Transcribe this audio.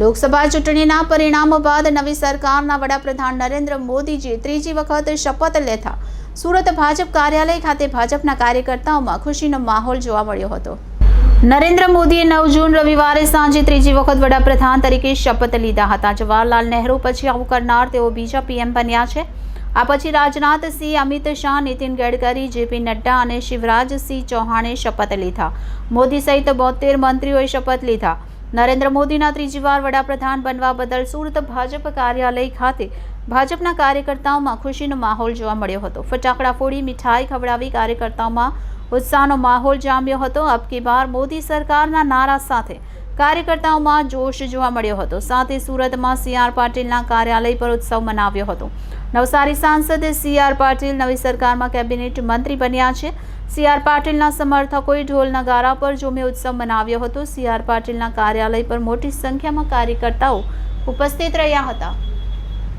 લોકસભા ચૂંટણીના પરિણામો બાદ નવી સરકારના વડાપ્રધાન નરેન્દ્ર મોદીજી ત્રીજી વખત શપથ લેતા સુરત ભાજપ કાર્યાલય ખાતે ભાજપના કાર્યકર્તાઓમાં ખુશીનો માહોલ જોવા મળ્યો હતો. નરેન્દ્ર મોદીએ નવ જૂન રવિવારે સાંજે ત્રીજી વખત વડાપ્રધાન તરીકે શપથ લીધા હતા. જવાહરલાલ નહેરુ પછી આવું કરનાર તેઓ બીજા પીએમ બન્યા છે. આ પછી રાજનાથસિંહ અમિત શાહ, નીતિન ગડકરી, જેપી નડ્ડા અને શિવરાજસિંહ ચૌહાણે શપથ લીધા. મોદી સહિત બોતેર મંત્રીઓએ શપથ લીધા. નરેન્દ્ર મોદીના ત્રીજી વાર વડાપ્રધાન બનવા બદલ સુરત ભાજપ કાર્યાલય ખાતે ભાજપના કાર્યકર્તાઓમાં ખુશીનો માહોલ જોવા મળ્યો હતો. ફટાકડા ફોડી, મીઠાઈ ખવડાવી કાર્યકર્તાઓમાં ઉત્સાહનો માહોલ જામ્યો હતો. અબકી બાર મોદી સરકારના નારા સાથે કાર્યકર્તાઓમાં જોશ જોવા મળ્યો હતો. સાથે સુરતમાં સી આર પાટીલના કાર્યાલય પર ઉત્સવ મનાવ્યો હતો. નવસારી સાંસદ સી આર પાટીલ નવી સરકારમાં કેબિનેટ મંત્રી બન્યા છે. સી આર પાટીલના સમર્થકોએ ઢોલ નગારા પર જોમે ઉત્સવ મનાવ્યો હતો. સી આર પાટીલના કાર્યાલય પર મોટી સંખ્યામાં કાર્યકર્તાઓ ઉપસ્થિત રહ્યા હતા.